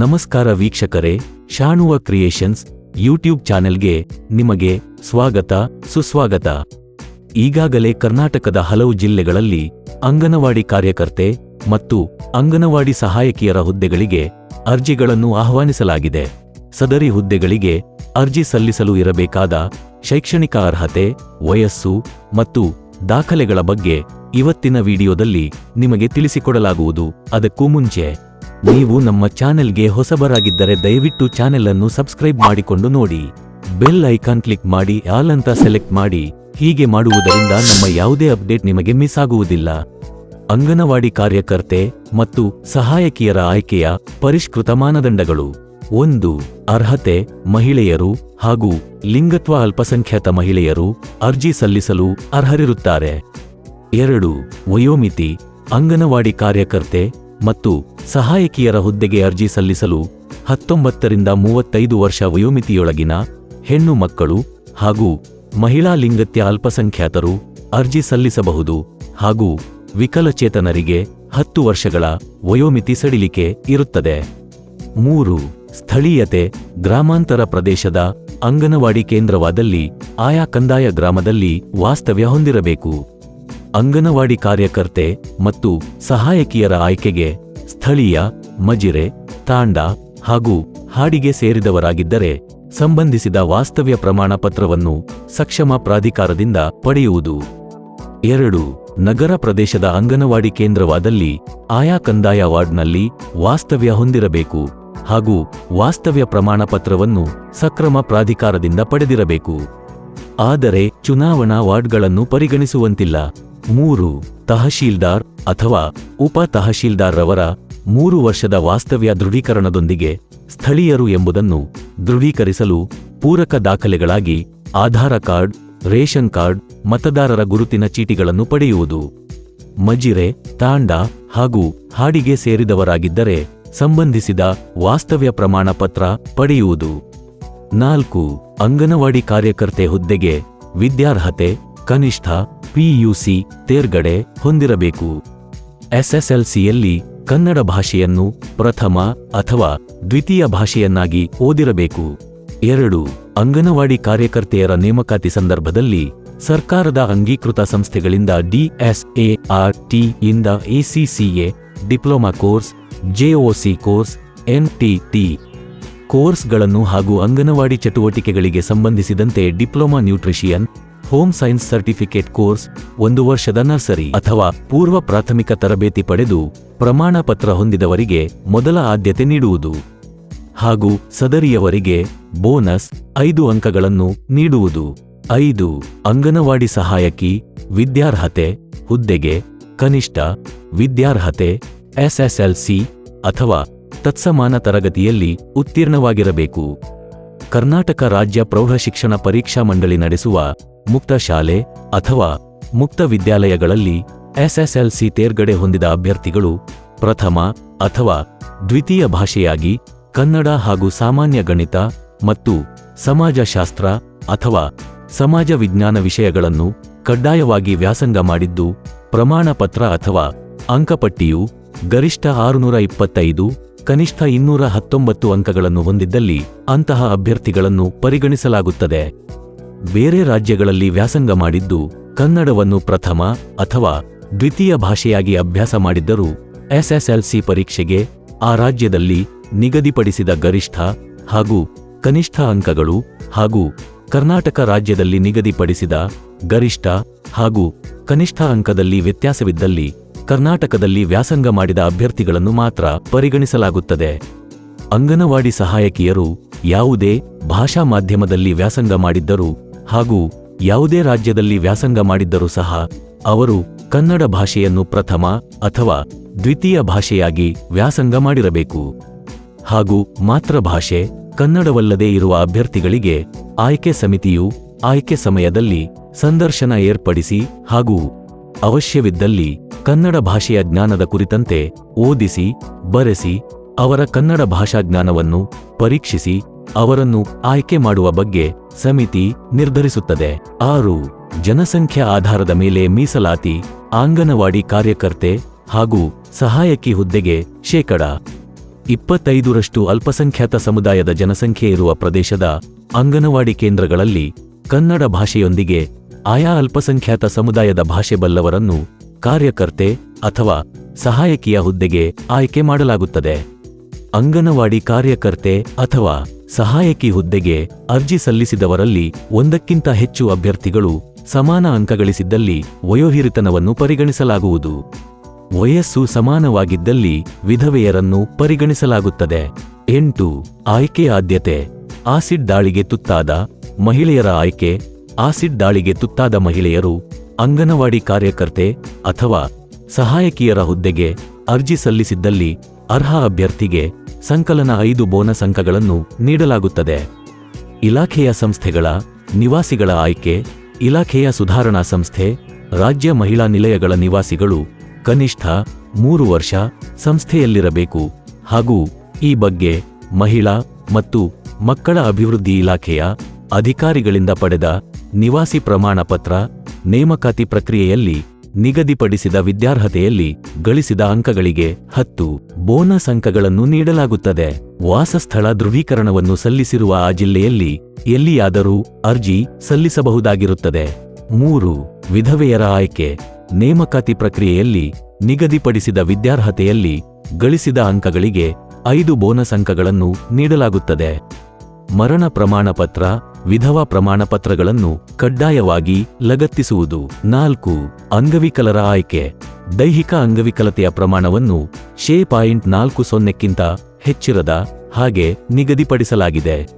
ನಮಸ್ಕಾರ ವೀಕ್ಷಕರೇ, ಶಾಣುವ creations YouTube ಚಾನೆಲ್ಗೆ ನಿಮಗೆ ಸ್ವಾಗತ, ಸುಸ್ವಾಗತ. ಈಗಾಗಲೇ ಕರ್ನಾಟಕದ ಹಲವು ಜಿಲ್ಲೆಗಳಲ್ಲಿ ಅಂಗನವಾಡಿ ಕಾರ್ಯಕರ್ತೆ ಮತ್ತು ಅಂಗನವಾಡಿ ಸಹಾಯಕಿಯರ ಹುದ್ದೆಗಳಿಗೆ ಅರ್ಜಿಗಳನ್ನು ಆಹ್ವಾನಿಸಲಾಗಿದೆ. ಸದರಿ ಹುದ್ದೆಗಳಿಗೆ ಅರ್ಜಿ ಸಲ್ಲಿಸಲು ಇರಬೇಕಾದ ಶೈಕ್ಷಣಿಕ ಅರ್ಹತೆ, ವಯಸ್ಸು ಮತ್ತು ದಾಖಲೆಗಳ ಬಗ್ಗೆ ಇವತ್ತಿನ ವಿಡಿಯೋದಲ್ಲಿ ನಿಮಗೆ ತಿಳಿಸಿಕೊಡಲಾಗುವುದು. ಅದಕ್ಕೂ ಮುಂಚೆ ನೀವು ನಮ್ಮ ಚಾನೆಲ್ಗೆ ಹೊಸಬರಾಗಿದ್ದರೆ ದಯವಿಟ್ಟು ಚಾನೆಲ್ ಅನ್ನು ಸಬ್ಸ್ಕ್ರೈಬ್ ಮಾಡಿಕೊಂಡು ನೋಡಿ. ಬೆಲ್ ಐಕಾನ್ ಕ್ಲಿಕ್ ಮಾಡಿ, ಆಲ್ ಅಂತ ಸೆಲೆಕ್ಟ್ ಮಾಡಿ. ಹೀಗೆ ಮಾಡುವುದರಿಂದ ನಮ್ಮ ಯಾವುದೇ ಅಪ್ಡೇಟ್ ನಿಮಗೆ ಮಿಸ್ ಆಗುವುದಿಲ್ಲ. ಅಂಗನವಾಡಿ ಕಾರ್ಯಕರ್ತೆ ಮತ್ತು ಸಹಾಯಕಿಯರ ಆಯ್ಕೆಯ ಪರಿಷ್ಕೃತ ಮಾನದಂಡಗಳು. ಒಂದು, ಅರ್ಹತೆ, ಮಹಿಳೆಯರು ಹಾಗೂ ಲಿಂಗತ್ವ ಅಲ್ಪಸಂಖ್ಯಾತ ಮಹಿಳೆಯರು ಅರ್ಜಿ ಸಲ್ಲಿಸಲು ಅರ್ಹರಿರುತ್ತಾರೆ. ಎರಡು, ವಯೋಮಿತಿ, ಅಂಗನವಾಡಿ ಕಾರ್ಯಕರ್ತೆ ಮತ್ತು ಸಹಾಯಕಿಯರ ಹುದ್ದೆಗೆ ಅರ್ಜಿ ಸಲ್ಲಿಸಲು ಹತ್ತೊಂಬತ್ತರಿಂದ ಮೂವತ್ತೈದು ವರ್ಷ ವಯೋಮಿತಿಯೊಳಗಿನ ಹೆಣ್ಣು ಮಕ್ಕಳು ಹಾಗೂ ಮಹಿಳಾ ಲಿಂಗತ್ಯ ಅಲ್ಪಸಂಖ್ಯಾತರು ಅರ್ಜಿ ಸಲ್ಲಿಸಬಹುದು ಹಾಗೂ ವಿಕಲಚೇತನರಿಗೆ ಹತ್ತು ವರ್ಷಗಳ ವಯೋಮಿತಿ ಸಡಿಲಿಕೆ ಇರುತ್ತದೆ. ಮೂರು, ಸ್ಥಳೀಯತೆ, ಗ್ರಾಮಾಂತರ ಪ್ರದೇಶದ ಅಂಗನವಾಡಿ ಕೇಂದ್ರವಾದಲ್ಲಿ ಆಯಾ ಕಂದಾಯ ಗ್ರಾಮದಲ್ಲಿ ವಾಸ್ತವ್ಯ ಹೊಂದಿರಬೇಕು. ಅಂಗನವಾಡಿ ಕಾರ್ಯಕರ್ತೆ ಮತ್ತು ಸಹಾಯಕಿಯರ ಆಯ್ಕೆಗೆ ಸ್ಥಳೀಯ, ಮಜಿರೆ, ತಾಂಡ ಹಾಗೂ ಹಾಡಿಗೆ ಸೇರಿದವರಾಗಿದ್ದರೆ ಸಂಬಂಧಿಸಿದ ವಾಸ್ತವ್ಯ ಪ್ರಮಾಣ ಪತ್ರವನ್ನು ಸಕ್ಷಮ ಪ್ರಾಧಿಕಾರದಿಂದ ಪಡೆಯುವುದು. ಎರಡು, ನಗರ ಪ್ರದೇಶದ ಅಂಗನವಾಡಿ ಕೇಂದ್ರವಾದಲ್ಲಿ ಆಯಾ ಕಂದಾಯ ವಾರ್ಡ್ನಲ್ಲಿ ವಾಸ್ತವ್ಯ ಹೊಂದಿರಬೇಕು ಹಾಗೂ ವಾಸ್ತವ್ಯ ಪ್ರಮಾಣ ಪತ್ರವನ್ನು ಸಕ್ರಮ ಪ್ರಾಧಿಕಾರದಿಂದ ಪಡೆದಿರಬೇಕು. ಆದರೆ, ಚುನಾವಣಾ ವಾರ್ಡ್ಗಳನ್ನು ಪರಿಗಣಿಸುವಂತಿಲ್ಲ. ಮೂರು ತಹಶೀಲ್ದಾರ್ ಅಥವಾ ಉಪ ತಹಶೀಲ್ದಾರ್ರವರ ಮೂರು ವರ್ಷದ ವಾಸ್ತವ್ಯ ದೃಢೀಕರಣದೊಂದಿಗೆ ಸ್ಥಳೀಯರು ಎಂಬುದನ್ನು ದೃಢೀಕರಿಸಲು ಪೂರಕ ದಾಖಲೆಗಳಾಗಿ ಆಧಾರ ಕಾರ್ಡ್, ರೇಷನ್ ಕಾರ್ಡ್, ಮತದಾರರ ಗುರುತಿನ ಚೀಟಿಗಳನ್ನು ಪಡೆಯುವುದು. ಮಜಿರೆ, ತಾಂಡ ಹಾಗೂ ಹಾಡಿಗೆ ಸೇರಿದವರಾಗಿದ್ದರೆ ಸಂಬಂಧಿಸಿದ ವಾಸ್ತವ್ಯ ಪ್ರಮಾಣ ಪತ್ರ ಪಡೆಯುವುದು. ನಾಲ್ಕು, ಅಂಗನವಾಡಿ ಕಾರ್ಯಕರ್ತೆ ಹುದ್ದೆಗೆ ವಿದ್ಯಾರ್ಹತೆ, ಕನಿಷ್ಠ ಪಿಯುಸಿ ತೇರ್ಗಡೆ ಹೊಂದಿರಬೇಕು. ಎಸ್ಎಸ್ಎಲ್ಸಿಯಲ್ಲಿ ಕನ್ನಡ ಭಾಷೆಯನ್ನು ಪ್ರಥಮ ಅಥವಾ ದ್ವಿತೀಯ ಭಾಷೆಯನ್ನಾಗಿ ಓದಿರಬೇಕು. ಎರಡು, ಅಂಗನವಾಡಿ ಕಾರ್ಯಕರ್ತೆಯರ ನೇಮಕಾತಿ ಸಂದರ್ಭದಲ್ಲಿ ಸರ್ಕಾರದ ಅಂಗೀಕೃತ ಸಂಸ್ಥೆಗಳಿಂದ ಡಿಎಸ್ಎಆರ್ ಇಂದ ACCA diploma course JOC course NTT ಕೋರ್ಸ್ಗಳನ್ನು ಹಾಗೂ ಅಂಗನವಾಡಿ ಚಟುವಟಿಕೆಗಳಿಗೆ ಸಂಬಂಧಿಸಿದಂತೆ diploma nutrition home science certificate course ಒಂದು ವರ್ಷದ ನರ್ಸರಿ ಅಥವಾ ಪೂರ್ವ ಪ್ರಾಥಮಿಕ ತರಬೇತಿ ಪಡೆದು ಪ್ರಮಾಣ ಪತ್ರ ಹೊಂದಿದವರಿಗೆ ಮೊದಲ ಆದ್ಯತೆ ನೀಡುವುದು. ಹಾಗೂ ಸದರಿಯವರಿಗೆ ಬೋನಸ್ ಐದು ಅಂಕಗಳನ್ನು ನೀಡುವುದು. ಐದು, ಅಂಗನವಾಡಿ ಸಹಾಯಕಿ, ವಿದ್ಯಾರ್ಹತೆ, ಹುದ್ದೆಗೆ ಕನಿಷ್ಠ ವಿದ್ಯಾರ್ಹತೆ, ಎಸ್ಎಸ್ಎಲ್ಸಿ ಅಥವಾ ತತ್ಸಮಾನ ತರಗತಿಯಲ್ಲಿ ಉತ್ತೀರ್ಣವಾಗಿರಬೇಕು. ಕರ್ನಾಟಕ ರಾಜ್ಯ ಪ್ರೌಢಶಿಕ್ಷಣ ಪರೀಕ್ಷಾ ಮಂಡಳಿ ನಡೆಸುವ ಮುಕ್ತ ಶಾಲೆ ಅಥವಾ ಮುಕ್ತ ವಿದ್ಯಾಲಯಗಳಲ್ಲಿ ಎಸ್ಎಸ್ಎಲ್ಸಿ ತೇರ್ಗಡೆ ಹೊಂದಿದ ಅಭ್ಯರ್ಥಿಗಳು ಪ್ರಥಮ ಅಥವಾ ದ್ವಿತೀಯ ಭಾಷೆಯಾಗಿ ಕನ್ನಡ ಹಾಗೂ ಸಾಮಾನ್ಯ ಗಣಿತ ಮತ್ತು ಸಮಾಜಶಾಸ್ತ್ರ ಅಥವಾ ಸಮಾಜ ವಿಜ್ಞಾನ ವಿಷಯಗಳನ್ನು ಕಡ್ಡಾಯವಾಗಿ ವ್ಯಾಸಂಗ ಮಾಡಿದ್ದು ಪ್ರಮಾಣ ಪತ್ರ ಅಥವಾ ಅಂಕಪಟ್ಟಿಯು ಗರಿಷ್ಠ ಆರುನೂರ ಇಪ್ಪತ್ತೈದು ಕನಿಷ್ಠ ಇನ್ನೂರ ಹತ್ತೊಂಬತ್ತು ಅಂಕಗಳನ್ನು ಹೊಂದಿದ್ದಲ್ಲಿ ಅಂತಹ ಅಭ್ಯರ್ಥಿಗಳನ್ನು ಪರಿಗಣಿಸಲಾಗುತ್ತದೆ. ಬೇರೆ ರಾಜ್ಯಗಳಲ್ಲಿ ವ್ಯಾಸಂಗ ಮಾಡಿದ್ದು ಕನ್ನಡವನ್ನು ಪ್ರಥಮ ಅಥವಾ ದ್ವಿತೀಯ ಭಾಷೆಯಾಗಿ ಅಭ್ಯಾಸ ಮಾಡಿದ್ದರೂ ಎಸ್ಎಸ್ಎಲ್ಸಿ ಪರೀಕ್ಷೆಗೆ ಆ ರಾಜ್ಯದಲ್ಲಿ ನಿಗದಿಪಡಿಸಿದ ಗರಿಷ್ಠ ಹಾಗೂ ಕನಿಷ್ಠ ಅಂಕಗಳು ಹಾಗೂ ಕರ್ನಾಟಕ ರಾಜ್ಯದಲ್ಲಿ ನಿಗದಿಪಡಿಸಿದ ಗರಿಷ್ಠ ಹಾಗೂ ಕನಿಷ್ಠ ಅಂಕದಲ್ಲಿ ವ್ಯತ್ಯಾಸವಿದ್ದಲ್ಲಿ ಕರ್ನಾಟಕದಲ್ಲಿ ವ್ಯಾಸಂಗ ಮಾಡಿದ ಅಭ್ಯರ್ಥಿಗಳನ್ನು ಮಾತ್ರ ಪರಿಗಣಿಸಲಾಗುತ್ತದೆ. ಅಂಗನವಾಡಿ ಸಹಾಯಕಿಯರು ಯಾವುದೇ ಭಾಷಾ ಮಾಧ್ಯಮದಲ್ಲಿ ವ್ಯಾಸಂಗ ಮಾಡಿದ್ದರೂ ಹಾಗೂ ಯಾವುದೇ ರಾಜ್ಯದಲ್ಲಿ ವ್ಯಾಸಂಗ ಮಾಡಿದ್ದರೂ ಸಹ ಅವರು ಕನ್ನಡ ಭಾಷೆಯನ್ನು ಪ್ರಥಮ ಅಥವಾ ದ್ವಿತೀಯ ಭಾಷೆಯಾಗಿ ವ್ಯಾಸಂಗ ಮಾಡಿರಬೇಕು. ಹಾಗೂ ಮಾತೃಭಾಷೆ ಕನ್ನಡವಲ್ಲದೇ ಇರುವ ಅಭ್ಯರ್ಥಿಗಳಿಗೆ ಆಯ್ಕೆ ಸಮಿತಿಯು ಆಯ್ಕೆ ಸಮಯದಲ್ಲಿ ಸಂದರ್ಶನ ಏರ್ಪಡಿಸಿ ಹಾಗೂ ಅವಶ್ಯವಿದ್ದಲ್ಲಿ ಕನ್ನಡ ಭಾಷೆಯ ಜ್ಞಾನದ ಕುರಿತಂತೆ ಓದಿಸಿ, ಬರೆಸಿ, ಅವರ ಕನ್ನಡ ಭಾಷಾ ಜ್ಞಾನವನ್ನು ಪರೀಕ್ಷಿಸಿ, ಅವರನ್ನು ಆಯ್ಕೆ ಮಾಡುವ ಬಗ್ಗೆ ಸಮಿತಿ ನಿರ್ಧರಿಸುತ್ತದೆ. ಆರು, ಜನಸಂಖ್ಯಾ ಆಧಾರದ ಮೇಲೆ ಮೀಸಲಾತಿ, ಆಂಗನವಾಡಿ ಕಾರ್ಯಕರ್ತೆ ಹಾಗೂ ಸಹಾಯಕಿ ಹುದ್ದೆಗೆ ಶೇಕಡ ಇಪ್ಪತ್ತೈದರಷ್ಟು ಅಲ್ಪಸಂಖ್ಯಾತ ಸಮುದಾಯದ ಜನಸಂಖ್ಯೆ ಇರುವ ಪ್ರದೇಶದ ಅಂಗನವಾಡಿ ಕೇಂದ್ರಗಳಲ್ಲಿ ಕನ್ನಡ ಭಾಷೆಯೊಂದಿಗೆ ಆಯಾ ಅಲ್ಪಸಂಖ್ಯಾತ ಸಮುದಾಯದ ಭಾಷೆ ಬಲ್ಲವರನ್ನು ಕಾರ್ಯಕರ್ತೆ ಅಥವಾ ಸಹಾಯಕಿಯ ಹುದ್ದೆಗೆ ಆಯ್ಕೆ ಮಾಡಲಾಗುತ್ತದೆ. ಅಂಗನವಾಡಿ ಕಾರ್ಯಕರ್ತೆ ಅಥವಾ ಸಹಾಯಕಿ ಹುದ್ದೆಗೆ ಅರ್ಜಿ ಸಲ್ಲಿಸಿದವರಲ್ಲಿ ಒಂದಕ್ಕಿಂತ ಹೆಚ್ಚು ಅಭ್ಯರ್ಥಿಗಳು ಸಮಾನ ಅಂಕಗಳಿಸಿದ್ದಲ್ಲಿ ವಯೋಹಿರಿತನವನ್ನು ಪರಿಗಣಿಸಲಾಗುವುದು. ವಯಸ್ಸು ಸಮಾನವಾಗಿದ್ದಲ್ಲಿ ವಿಧವೆಯರನ್ನು ಪರಿಗಣಿಸಲಾಗುತ್ತದೆ. ಎಂಟು. ಆಯ್ಕೆ ಆದ್ಯತೆ. ಆಸಿಡ್ ದಾಳಿಗೆ ತುತ್ತಾದ ಮಹಿಳೆಯರ ಆಯ್ಕೆ. ಆಸಿಡ್ ದಾಳಿಗೆ ತುತ್ತಾದ ಮಹಿಳೆಯರು ಅಂಗನವಾಡಿ ಕಾರ್ಯಕರ್ತೆ ಅಥವಾ ಸಹಾಯಕಿಯರ ಹುದ್ದೆಗೆ ಅರ್ಜಿ ಸಲ್ಲಿಸಿದ್ದಲ್ಲಿ ಅರ್ಹ ಅಭ್ಯರ್ಥಿಗೆ ಸಂಕಲನ ಐದು ಬೋನಸ್ ಅಂಕಗಳನ್ನು ನೀಡಲಾಗುತ್ತದೆ. ಇಲಾಖೆಯ ಸಂಸ್ಥೆಗಳ ನಿವಾಸಿಗಳ ಆಯ್ಕೆ, ಇಲಾಖೆಯ ಸುಧಾರಣಾ ಸಂಸ್ಥೆ, ರಾಜ್ಯ ಮಹಿಳಾ ನಿಲಯಗಳ ನಿವಾಸಿಗಳು ಕನಿಷ್ಠ ಮೂರು ವರ್ಷ ಸಂಸ್ಥೆಯಲ್ಲಿರಬೇಕು ಹಾಗೂ ಈ ಬಗ್ಗೆ ಮಹಿಳಾ ಮತ್ತು ಮಕ್ಕಳ ಅಭಿವೃದ್ಧಿ ಇಲಾಖೆಯ ಅಧಿಕಾರಿಗಳಿಂದ ಪಡೆದ ನಿವಾಸಿ ಪ್ರಮಾಣ ಪತ್ರ ನೇಮಕಾತಿ ಪ್ರಕ್ರಿಯೆಯಲ್ಲಿ ನಿಗದಿಪಡಿಸಿದ ವಿದ್ಯಾರ್ಹತೆಯಲ್ಲಿ ಗಳಿಸಿದ ಅಂಕಗಳಿಗೆ ಹತ್ತು ಬೋನಸ್ ಅಂಕಗಳನ್ನು ನೀಡಲಾಗುತ್ತದೆ. ವಾಸಸ್ಥಳ ಧೃವೀಕರಣವನ್ನು ಸಲ್ಲಿಸಿರುವ ಆ ಜಿಲ್ಲೆಯಲ್ಲಿ ಎಲ್ಲಿಯಾದರೂ ಅರ್ಜಿ ಸಲ್ಲಿಸಬಹುದಾಗಿರುತ್ತದೆ. ಮೂರು ವಿಧವೆಯರ ಆಯ್ಕೆ, ನೇಮಕಾತಿ ಪ್ರಕ್ರಿಯೆಯಲ್ಲಿ ನಿಗದಿಪಡಿಸಿದ ವಿದ್ಯಾರ್ಹತೆಯಲ್ಲಿ ಗಳಿಸಿದ ಅಂಕಗಳಿಗೆ ಐದು ಬೋನಸ್ ಅಂಕಗಳನ್ನು ನೀಡಲಾಗುತ್ತದೆ. ಮರಣ ಪ್ರಮಾಣ ಪತ್ರ ವಿಧವಾ ಪ್ರಮಾಣ ಪತ್ರಗಳನ್ನು ಕಡ್ಡಾಯವಾಗಿ ಲಗತ್ತಿಸುವುದು. ನಾಲ್ಕು, ಅಂಗವಿಕಲರ ಆಯ್ಕೆ. ದೈಹಿಕ ಅಂಗವಿಕಲತೆಯ ಪ್ರಮಾಣವನ್ನು ಶೇ ಪಾಯಿಂಟ್ ನಾಲ್ಕು ಸೊನ್ನೆಕ್ಕಿಂತ ಹೆಚ್ಚಿರದ ಹಾಗೆ ನಿಗದಿಪಡಿಸಲಾಗಿದೆ.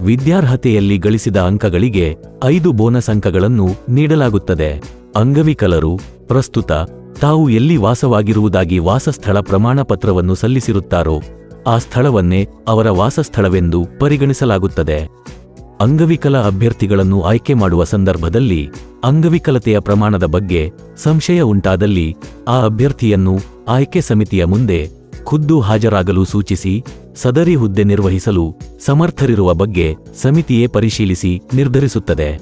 ವಿದ್ಯಾರ್ಹತೆಯಲ್ಲಿ ಗಳಿಸಿದ ಅಂಕಗಳಿಗೆ ಐದು ಬೋನಸ್ ಅಂಕಗಳನ್ನು ನೀಡಲಾಗುತ್ತದೆ. ಅಂಗವಿಕಲರು, ಪ್ರಸ್ತುತ, ತಾವು ಎಲ್ಲಿ ವಾಸವಾಗಿರುವುದಾಗಿ ವಾಸಸ್ಥಳ ಪ್ರಮಾಣ ಪತ್ರವನ್ನು ಸಲ್ಲಿಸಿರುತ್ತಾರೋ, ಆ ಸ್ಥಳವನ್ನೇ ಅವರ ವಾಸಸ್ಥಳವೆಂದು ಪರಿಗಣಿಸಲಾಗುತ್ತದೆ. ಅಂಗವಿಕಲ ಅಭ್ಯರ್ಥಿಗಳನ್ನು ಆಯ್ಕೆ ಮಾಡುವ ಸಂದರ್ಭದಲ್ಲಿ ಅಂಗವಿಕಲತೆಯ ಪ್ರಮಾಣದ ಬಗ್ಗೆ ಸಂಶಯ ಉಂಟಾದಲ್ಲಿ ಆ ಅಭ್ಯರ್ಥಿಯನ್ನು ಆಯ್ಕೆ ಸಮಿತಿಯ ಮುಂದೆ ಖುದ್ದು ಹಾಜರಾಗಲು ಸೂಚಿಸಿ ಸದರಿ ಹುದ್ದೆ ನಿರ್ವಹಿಸಲು ಸಮರ್ಥರಿರುವ ಬಗ್ಗೆ ಸಮಿತಿಯೇ ಪರಿಶೀಲಿಸಿ ನಿರ್ಧರಿಸುತ್ತದೆ.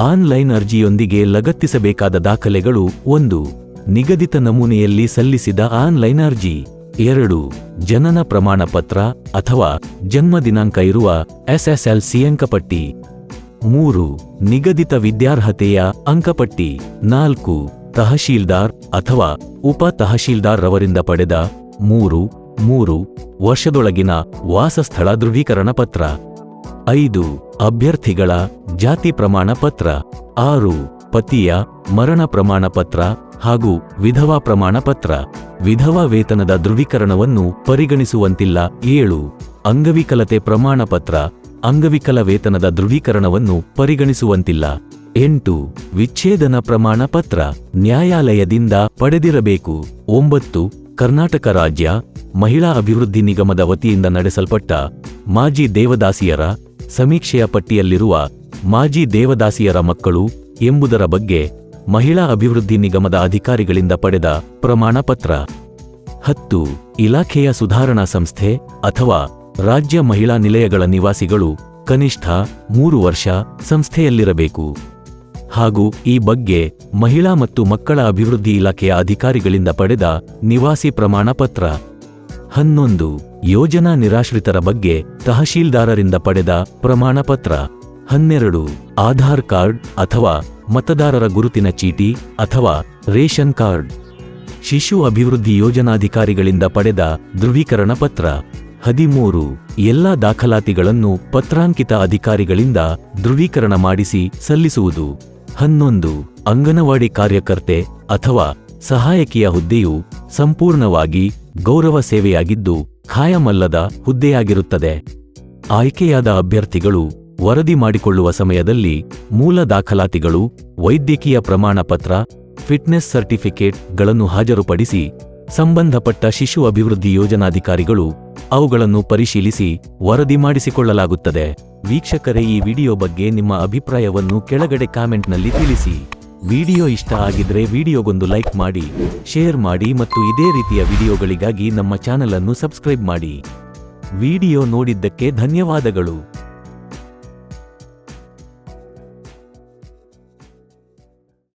ಆನ್ಲೈನ್ ಅರ್ಜಿಯೊಂದಿಗೆ ಲಗತ್ತಿಸಬೇಕಾದ ದಾಖಲೆಗಳು ಒಂದು. ನಿಗದಿತ ನಮೂನೆಯಲ್ಲಿ ಸಲ್ಲಿಸಿದ ಆನ್ಲೈನ್ ಅರ್ಜಿ. ಎರಡು, ಜನನ ಪ್ರಮಾಣ ಪತ್ರ ಅಥವಾ ಜನ್ಮ ದಿನಾಂಕ ಇರುವ ಎಸ್ಎಸ್ಎಲ್ಸಿ ಅಂಕಪಟ್ಟಿ ಮೂರು, ನಿಗದಿತ ವಿದ್ಯಾರ್ಹತೆಯ ಅಂಕಪಟ್ಟಿ. ನಾಲ್ಕು, ತಹಶೀಲ್ದಾರ್ ಅಥವಾ ಉಪ ತಹಶೀಲ್ದಾರ್ ರವರಿಂದ ಪಡೆದ. ಮೂರು ಮೂರು, ವರ್ಷದೊಳಗಿನ ವಾಸಸ್ಥಳ ದೃಢೀಕರಣ ಪತ್ರ. ಐದು, ಅಭ್ಯರ್ಥಿಗಳ ಜಾತಿ ಪ್ರಮಾಣ ಪತ್ರ ಆರು ಪತಿಯ ಮರಣ ಪ್ರಮಾಣ ಪತ್ರ ಹಾಗೂ ವಿಧವಾ ಪ್ರಮಾಣ ಪತ್ರ ವಿಧವಾ ವೇತನದ ದೃಢೀಕರಣವನ್ನು ಪರಿಗಣಿಸುವಂತಿಲ್ಲ. ಏಳು. ಅಂಗವಿಕಲತೆ ಪ್ರಮಾಣ ಪತ್ರ ಅಂಗವಿಕಲ ವೇತನದ ದೃಢೀಕರಣವನ್ನು ಪರಿಗಣಿಸುವಂತಿಲ್ಲ. ಎಂಟು. ವಿಚ್ಛೇದನ ಪ್ರಮಾಣ ಪತ್ರ ನ್ಯಾಯಾಲಯದಿಂದ ಪಡೆದಿರಬೇಕು. ಒಂಬತ್ತು. ಕರ್ನಾಟಕ ರಾಜ್ಯ, ಮಹಿಳಾ ಅಭಿವೃದ್ಧಿ ನಿಗಮದ ವತಿಯಿಂದ ನಡೆಸಲ್ಪಟ್ಟ ಮಾಜಿ ದೇವದಾಸಿಯರ ಸಮೀಕ್ಷೆಯ ಪಟ್ಟಿಯಲ್ಲಿರುವ ಮಾಜಿ ದೇವದಾಸಿಯರ ಮಕ್ಕಳು ಎಂಬುದರ ಬಗ್ಗೆ ಮಹಿಳಾ ಅಭಿವೃದ್ಧಿ ನಿಗಮದ ಅಧಿಕಾರಿಗಳಿಂದ ಪಡೆದ ಪ್ರಮಾಣ ಪತ್ರ ಹತ್ತು, ಇಲಾಖೆಯ ಸುಧಾರಣಾ ಸಂಸ್ಥೆ ಅಥವಾ ರಾಜ್ಯ ಮಹಿಳಾ ನಿಲಯಗಳ ನಿವಾಸಿಗಳು ಕನಿಷ್ಠ ಮೂರು ವರ್ಷ ಸಂಸ್ಥೆಯಲ್ಲಿರಬೇಕು. ಹಾಗೂ ಈ ಬಗ್ಗೆ ಮಹಿಳಾ ಮತ್ತು ಮಕ್ಕಳ ಅಭಿವೃದ್ಧಿ ಇಲಾಖೆಯ ಅಧಿಕಾರಿಗಳಿಂದ ಪಡೆದ ನಿವಾಸಿ ಪ್ರಮಾಣ ಪತ್ರ ಹನ್ನೊಂದು, ಯೋಜನಾ ನಿರಾಶ್ರಿತರ ಬಗ್ಗೆ ತಹಶೀಲ್ದಾರರಿಂದ ಪಡೆದ ಪ್ರಮಾಣ ಪತ್ರ ಹನ್ನೆರಡು, ಆಧಾರ್ ಕಾರ್ಡ್ ಅಥವಾ ಮತದಾರರ ಗುರುತಿನ ಚೀಟಿ ಅಥವಾ ರೇಷನ್ ಕಾರ್ಡ್. ಶಿಶು ಅಭಿವೃದ್ಧಿ ಯೋಜನಾಧಿಕಾರಿಗಳಿಂದ ಪಡೆದ ಧೃವೀಕರಣ ಪತ್ರ. ಹದಿಮೂರು, ಎಲ್ಲ ದಾಖಲಾತಿಗಳನ್ನು ಪತ್ರಾಂಕಿತ ಅಧಿಕಾರಿಗಳಿಂದ ಧೃವೀಕರಣ ಮಾಡಿಸಿ ಸಲ್ಲಿಸುವುದು. ಹನ್ನೊಂದು, ಅಂಗನವಾಡಿ ಕಾರ್ಯಕರ್ತೆ ಅಥವಾ ಸಹಾಯಕಿಯ ಹುದ್ದೆಯು ಸಂಪೂರ್ಣವಾಗಿ ಗೌರವ ಸೇವೆಯಾಗಿದ್ದು ಖಾಯಮಲ್ಲದ ಹುದ್ದೆಯಾಗಿರುತ್ತದೆ. ಆಯ್ಕೆಯಾದ ಅಭ್ಯರ್ಥಿಗಳು ವರದಿ ಮಾಡಿಕೊಳ್ಳುವ ಸಮಯದಲ್ಲಿ ಮೂಲ ದಾಖಲಾತಿಗಳು, ವೈದ್ಯಕೀಯ ಪ್ರಮಾಣ ಪತ್ರ ಫಿಟ್ನೆಸ್ ಸರ್ಟಿಫಿಕೇಟ್ಗಳನ್ನು ಹಾಜರುಪಡಿಸಿ ಸಂಬಂಧಪಟ್ಟ ಶಿಶು ಅಭಿವೃದ್ಧಿ ಯೋಜನಾಧಿಕಾರಿಗಳು ಅವುಗಳನ್ನು ಪರಿಶೀಲಿಸಿ ವರದಿ ಮಾಡಿಸಿಕೊಳ್ಳಲಾಗುತ್ತದೆ. ವೀಕ್ಷಕರೇ, ಈ ವಿಡಿಯೋ ಬಗ್ಗೆ ನಿಮ್ಮ ಅಭಿಪ್ರಾಯವನ್ನು ಕೆಳಗಡೆ ಕಾಮೆಂಟ್ನಲ್ಲಿ ತಿಳಿಸಿ. ವಿಡಿಯೋ ಇಷ್ಟ ಆಗಿದ್ರೆ ವಿಡಿಯೋಗೊಂದು ಲೈಕ್ ಮಾಡಿ, ಶೇರ್ ಮಾಡಿ ಮತ್ತು ಇದೇ ರೀತಿಯ ವಿಡಿಯೋಗಳಿಗಾಗಿ ನಮ್ಮ ಚಾನೆಲ್ ಅನ್ನು ಸಬ್ಸ್ಕ್ರೈಬ್ ಮಾಡಿ. ವಿಡಿಯೋ ನೋಡಿದ್ದಕ್ಕೆ ಧನ್ಯವಾದಗಳು.